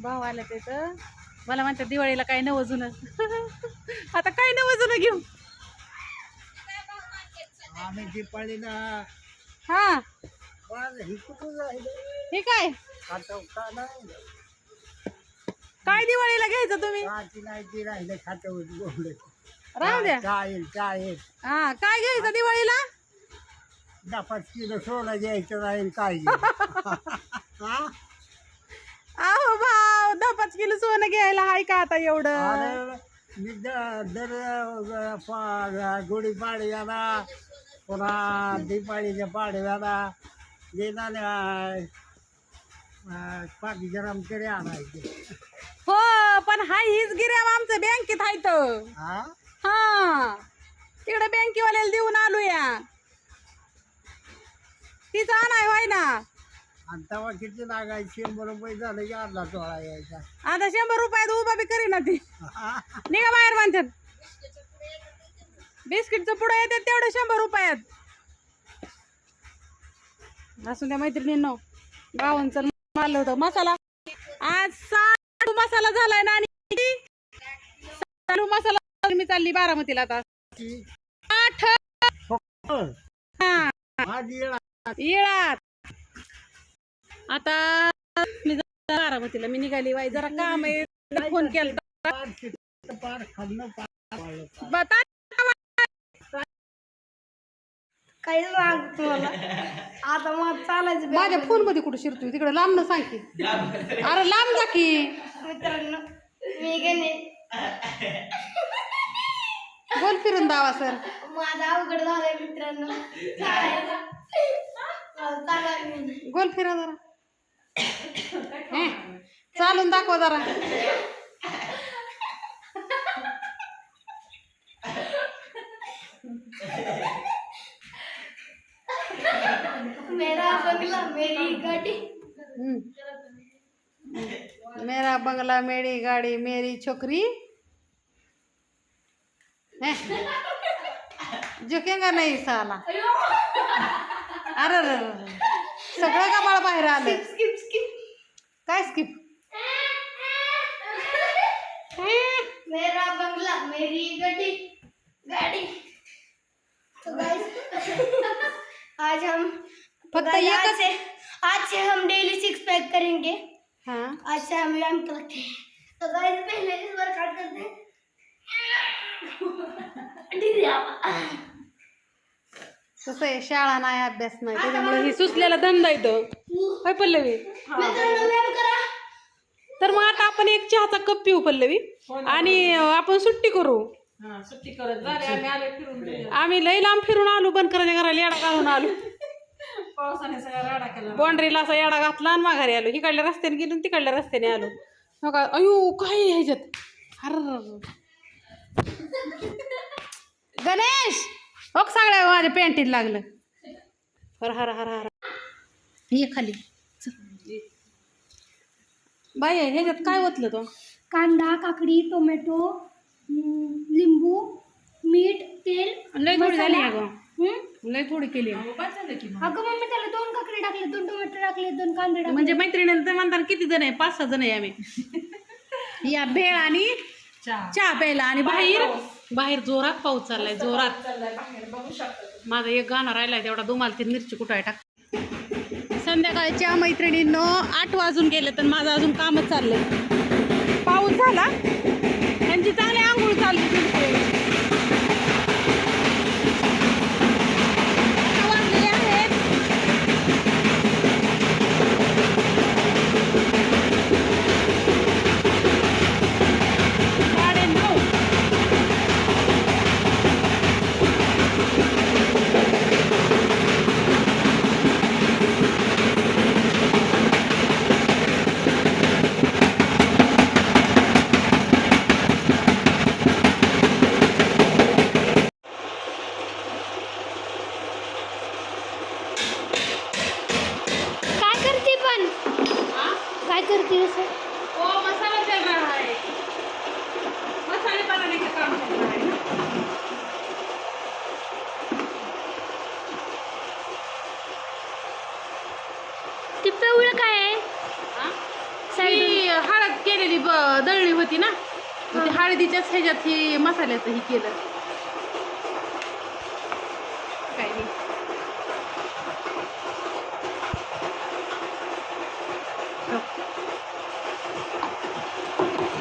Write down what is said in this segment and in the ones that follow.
भाव आला तिथं मला म्हणतात दिवाळीला काय नवं जुनं. आता काय नवं जुनं घेऊ? आम्ही दीपाळीला हा. ही राहिलं? हे काय? खाता का नाही? काय दिवाळीला घ्यायचं तुम्ही? काची नाही ती राहिलं खातं बोलले. राहू द्या. चालेल चालेल. हा काय घ्यायचं दिवाळीला? दहा पाच किलो सोनं घ्यायचं राहील काय हा? अहो भाव दहा पाच किलो सोनं घ्यायला. हाय का आता एवढं? अरे मी द- दर अ, पा- गुढी पाडव्याला पुन्हा दिपाळीच्या पाडव्याला तरी आणायचे. हो पण हाय हीच गिऱ्या आमचं बँकेत आहे तर. हा? हा. तिकडे बँकेवाल्याला देऊन आलो या तिचं आणाय व्हाय ना आणि किती लागायचे? शंभर रुपये झाले की अर्धा तोळा यायचा. आता शंभर रुपयात उभा बी करीना ती? निघा बाहेर म्हणतात बिस्किटचं पुढं येतात तेवढं शंभर रुपयात. असून त्या मैत्रिणींनो गावांचं मारलं होतं. मसाला. आज साडू मसाला झालाय ना आणि साडू मसाला मी चालली बारामतीला आता. आठ. हा. येळात आता मी जा- बारामतीला मी निघाली बाई. जरा काम आहे. फोन केला. बता. काही सांग तुम्हाला? आता मग चालायचं माझ्या फोनमध्ये कुठे शिरतोय? तिकडे लांब न सांग की. अरे लांब जा की. मित्रांनो मी गेले. बोल फिरून दावा सर. माझा अवघड झालंय मित्रांनो. चालायला चालायला. गोल फिरा जरा. हे, चालून दाखव जरा मेरा बंगला मेरी गाडी. मेरा बंगला मेरी गाड़ी मेरी छोकरी हे. झुकेगा नाही साला अरे. सगळं कपाळ बाहेर आलं काय स्किप मेरा बंगला मेरी गाड़ी गाड़ी। तो गाइस आज हम फक्त guys, आज से आज से हम डेली सिक्स पैक करेंगे। हा। आज से हम व्यायाम करते हैं। तो गाइस पहले इस बार काट करते हैं। कसं आहे शाळा नाही अभ्यास नाही. त्याच्यामुळे ही सुचलेला धंदा येतो होय पल्लवी? तर मग आता आपण एक चहाचा कप पिऊ पल्लवी. आणि अं, आपण सुट्टी करू. आम्ही लई लांब फिरून आलो बंद करायच्या घराला येडा घालून आलो. बाउंड्रीला असा येडा घातला आणि माघारी आलो. इकडल्या रस्त्याने गेलो आणि तिकडल्या रस्त्याने आलो. हो का? अयो काय ह्याच्यात? अरे गणेश! हो का सगळ्या माझ्या पॅन्टीत लागलं. हर हर हर हर. ये खाली. बाई ह्याच्यात काय ओतलं तो? कांदा काकडी टोमॅटो लिंबू मीठ तेल लय थोडी झाली आहे मसाला. गं हम्म? लय थोडी केली अगं. मम्मी त्याला दोन काकडी टाकले दोन टोमॅटो टाकले दोन कांदे टाकले. म्हणजे मैत्रिणीला ते म्हणतात किती जण आहे? पाच सहा जण आहे आम्ही. या भेळ आणि चहा. प्यायला आणि बाहेर. बाहेर जोरात पाऊस चाललाय जोरात. माझं एक गाणं राहिलाय तेवढा दुमाल ती मिरची कुठं टाक. संध्याकाळच्या मैत्रिणींनो आठ वाजून गेले तर माझं अजून कामच चाललंय. पाऊस झाला? काय करते असं ओ मसाला चल रहा है मसाले बनाने का काम चल रहा है ते पिवळं काय आहे? हाँ? साईड ही हळद केलेली ब दळली होती ना? मग ती हळदीच्याच ह्याच्यात ही मसाल्याचं ही केलं काय नाही हो.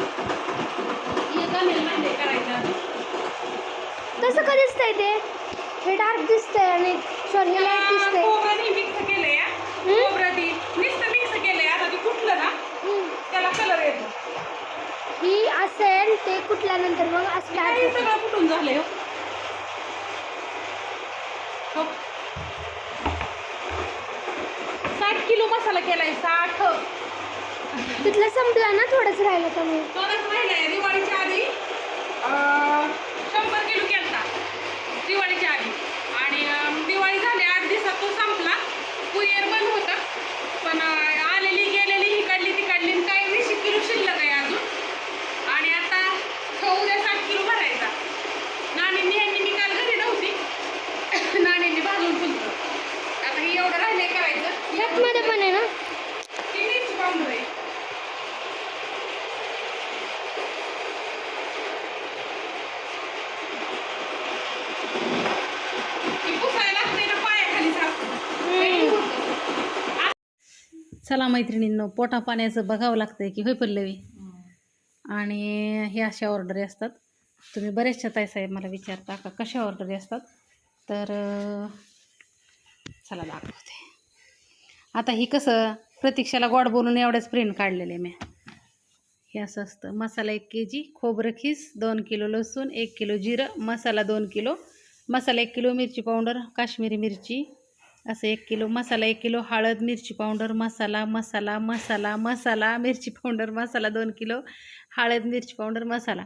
हे जमेल ना ते करायचं कसं का दिसतंय ते हे डार्क दिसतंय आणि सॉरी हे लाइट दिसतंय मिक्स केलंय हा. खोबरं ती नुसतं मिक्स केलंय आता ती कुठलं ना हम्म. त्याला कलर येतो ही असेल ते कुठल्यानंतर मग असं काय डार्क सगळं कुठून झालंय हो? हो. साठ किलो मसाला केलाय साठ तिथलं संपला ना थोडंच राहिलं त्यामुळे थोडंच राहिलंय दिवाळीच्या आधी अं, दिवाळीच्या आधी. आणि दिवाळी झाली आठ दिवसात तो संपला. कुरिअर बंद होता पण अं, आलेली गेलेली ही काढली ती काढली आणि काय वीस किलो शिल्लक आहे अजून आणि आता तो उद्या साठ किलो भरायचा नाणींनी ह्यांनी मी काल घरी नव्हती नाणींनी भाजून फुलतं आता हे एवढं राहिले करायचं ह्यातमध्ये पण आहे ना ती मिरची पावडर आहे ती पुसायला लागते ना पायाखाली सारखं. चला मैत्रिणींनो पोटा पाण्याचं बघावं लागतंय की होय पल्लवी? आणि हे अशा ऑर्डरी असतात. तुम्ही बरेचशा ताई साहेब मला विचारता का कशा ऑर्डरी असतात? तर चला दाखवते. आता ही कसं प्रतीक्षाला गोड बोलून एवढ्याच प्रिंट काढलेले मी. हे असं असतं. मसाला एक के जी खोबरं खीस दोन किलो लसूण एक किलो जिरं मसाला दोन किलो. मसाला एक किलो मिरची पावडर काश्मीरी मिरची असं एक किलो मसाला एक किलो हळद मिरची पावडर मसाला मसाला मसाला मसाला मिरची पावडर मसाला दोन किलो हळद मिरची पावडर मसाला.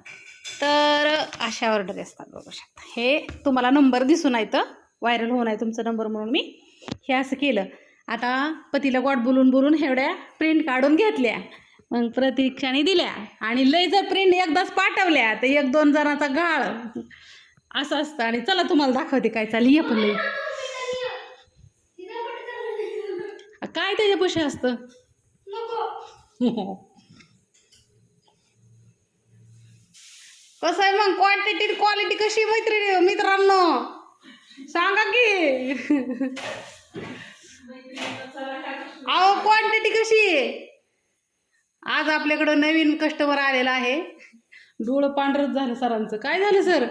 तर अशा ऑर्डर असतात बघू शकता. हे तुम्हाला नंबर दिसून येतं व्हायरल होऊन आहे तुमचा नंबर म्हणून मी. हे असं केलं. आता पतीला गोड बोलून बोलून एवढ्या प्रिंट काढून घेतल्या. मग प्रतीक्षाने दिल्या. आणि लय जर प्रिंट एकदाच पाठवल्या तर एक दोन जणांचा गाळ. असं असतं. आणि चला तुम्हाला दाखवते काय चालली ये लई काय त्याच्या पैसे असतं? कसं आहे मग? क्वांटिटी क्वालिटी कशी मैत्रिणी? मित्रांनो. सांगा की. अहो क्वांटिटी कशी आहे? आज आपल्याकडं नवीन कस्टमर आलेला आहे. डोळं पांढरच झालं सरांचं. काय झालं सर?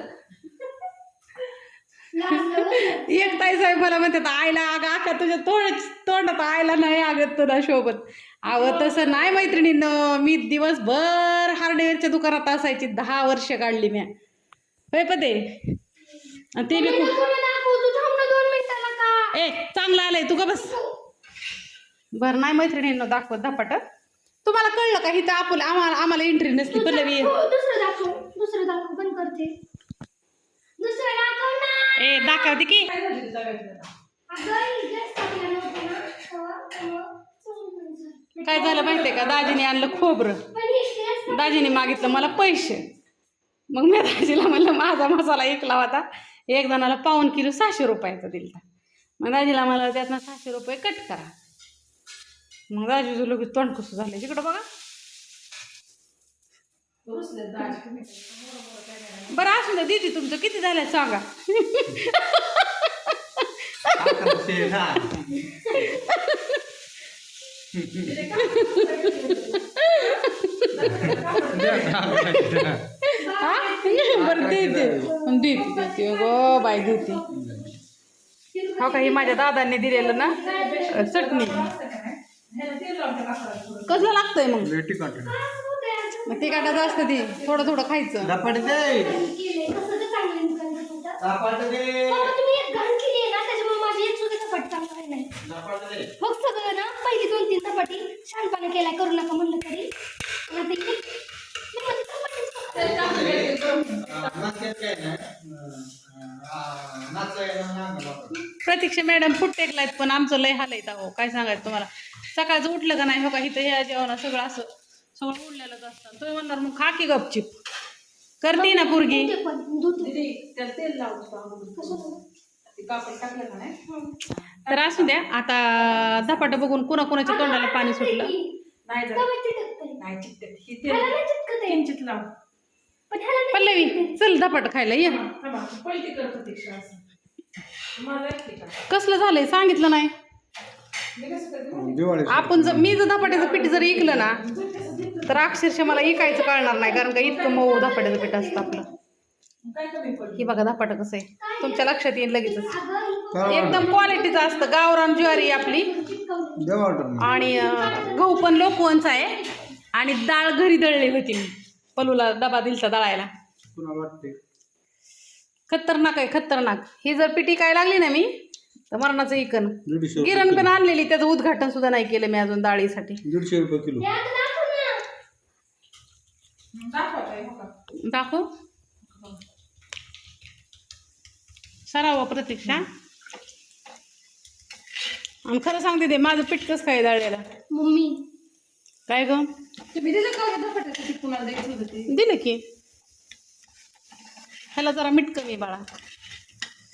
एक ताई साहेब मला म्हणतात आईला अगं आका तुझ्या तोंड तोंडात आईला नाही अगं तुला शोभत. अहो तसं नाही मैत्रिणीनं मी दिवसभर हार्डवेअरच्या दुकानात असायची दहा वर्ष काढली म्या. होय पते? आणि ते बी ए चांगलं आलंय तू का बस. बरं नाही मैत्रिणींना दाखवत धपाट तुम्हाला कळलं का हिथं आपण आम्हाला आम्हाला एंट्री नसती पल्लवी हो, दुसरं दाखव दुसरं दाखव बंद करते. दुसरं दाखव ना. ए दाखवते की. झालं. काय झालं माहितीये का? दाजीने आणलं खोबरं. दाजीने मागितलं मला पैसे. मग मी दाजीला म्हणलं माझा मसाला एकला होता एक जणाला पाऊन किलो सहाशे रुपयाचा दिला मग दाजीला मला त्यातनं सहाशे रुपये कट करा. मग दाजीचं लगेच तोंड कसं झालं? तिकडं बघा. बरं असू द्या दीदी तुमचं किती झालं सांगा. हा? बरं देते देते देते गो बाई देते हो का ही माझ्या दादांनी दिलेलं ना? चटणी. कसं लागतंय मग? मग ते काटा जास्त ती? थोडं थोडं खायचं. केलंय. कसं तर चांगलं आहे दुकानाचं तुमचं. बाबा, तुम्ही एक घाण केली आहे ना त्याच्यामुळे माझी एक सुद्धा चपाटी चांगली राहिली नाही मग सगळं ना पहिली दोन तीन चपाती छानपणे केलाय करू नका म्हणलं तरी. प्रतीक्षा मॅडम फुट टेकलायत पण आमचं लय हाल आहेत अहो. काय सांगायचं तुम्हाला? सकाळचं उठलं का नाही हो का? इथं ह्या जेवणा सगळं असं सगळं उडलेलंच असतं. तुम्ही म्हणणार मग खा की गपचिप. करते ना पोरगी. ते पण दूध त्याला तेल लावतो कापड टाकलं का नाही? तर असू द्या आता धपाटं बघून कुणा कुणाच्या तोंडाला पाणी सुटलं. नाही. नाही चिकटत ही. किंचित लाव. पल्लवी चल धपाट खायला ये. पलटी कर प्रतीक्षा. कसलं झालंय? सांगितलं नाही. आपण जर मी जर धपाट्याचं पीठ जर इकलं ना तर अक्षरशः मला इकायचं कळणार नाही कारण का इतकं मऊ धपाट्याचं पीठ असतं आपलं. ही बघा धपाटं कसं आहे. तुमच्या लक्षात येईल लगेचच. एकदम क्वालिटीचं असतं. गावरान ज्वारी आपली. आणि गहू पण लोकवंच आहे. आणि डाळ घरी दळली होती मी. पलूला डबा दिलता दळायला. खतरनाक आहे खतरनाक. ही जर पिटी काय लागली ना मी तर मरणाचं इकन गिरण पण आणलेली त्याचं उद्घाटन सुद्धा नाही केलं मी अजून डाळीसाठी दीडशे रुपये किलो हे आता दाखव ना. दाखवत आहे हो का दाखव. सरावा प्रतीक्षा. आणि खरं सांगते ते माझं पीठ कसं काय दळलेलं मम्मी. काय ग? तुम्ही दिलं का कुणाला द्यायचं होतं ते? दिलं की. ह्याला जरा मीठ कमी बाळा.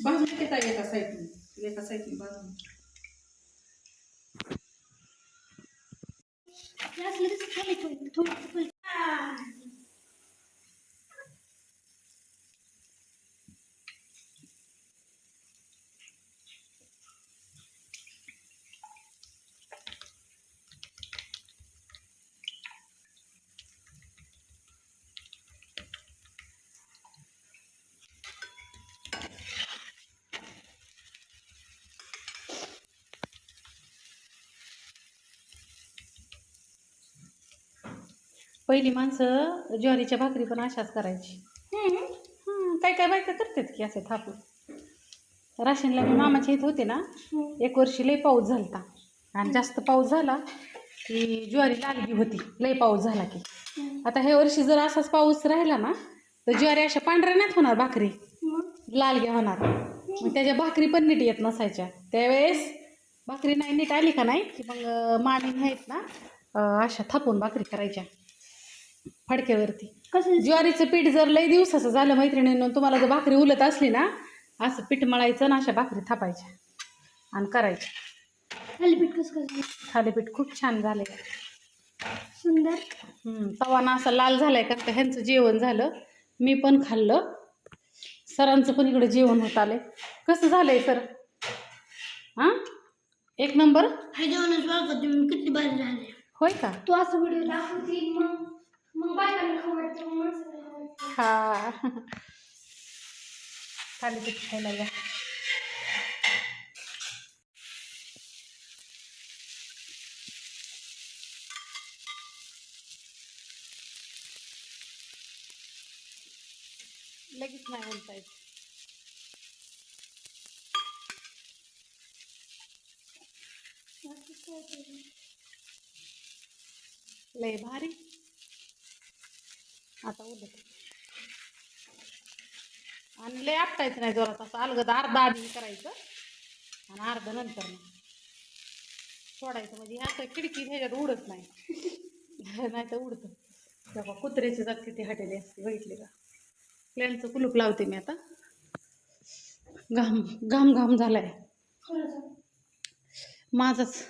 भाजून घेता एका साईडने. एका साईडने भाजून. पहिली माणसं ज्वारीच्या भाकरी पण अशाच करायची. हम्म. हं, काय काय बायका करतात की असे थापून. राशनला मी मामाच्या इथं होते ना एक वर्षी लय पाऊस झालता. आणि जास्त पाऊस झाला की ज्वारी लागली होती लय पाऊस झाला की. आता ह्या वर्षी जर असाच पाऊस राहिला ना तर ज्वारी अशा पांढऱ्या नाहीत होणार भाकरी. लालग्या होणार. मग त्याच्या भाकरी पण नीट येत नसायच्या. त्यावेळेस भाकरी नाही नीट आली का नाही की मग मामी आहेत ना अशा थापून भाकरी करायच्या. फडक्यावरती. कसं ज्वारीचं पीठ जर लई दिवसाचं झालं मैत्रिणीनं तुम्हाला जर भाकरी उलत असली ना असं पीठ मळायचं ना अशा भाकरी थापायच्या आणि करायच्या. थालीपीठ कसं कसं थालीपीठ खूप छान झाले सुंदर. तवा ना असा लाल झालाय का ह्यांचं जेवण झालं. मी पण खाल्लं. सरांचं पण इकडे जेवण होत आलंय. कसं झालंय सर? हां? एक नंबर? हे जेवणच बघा तुम्ही किती भारी झाले होय का? तू असं व्हिडिओ दाखवतील मग. मग बायकांना खाऊ वाटतं मग माणसाला खाऊ वाटतं. हा थालीपीठ खायला या लगेच नाही म्हणता येत. लय भारी. आता उलट आणि लय आपटायचं नाही जोरात असं अलगद अर्धा आधी करायचं आणि अर्धा नंतर सोडायचं म्हणजे असं खिडकी ह्याच्यात उडत नाही. नाही तर उडतं. तेव्हा कुत्र्याची जात किती हटेली असते बघितली का? प्लॅनचं कुलूप लावते मी आता. घाम घाम घाम झालाय. माझाच.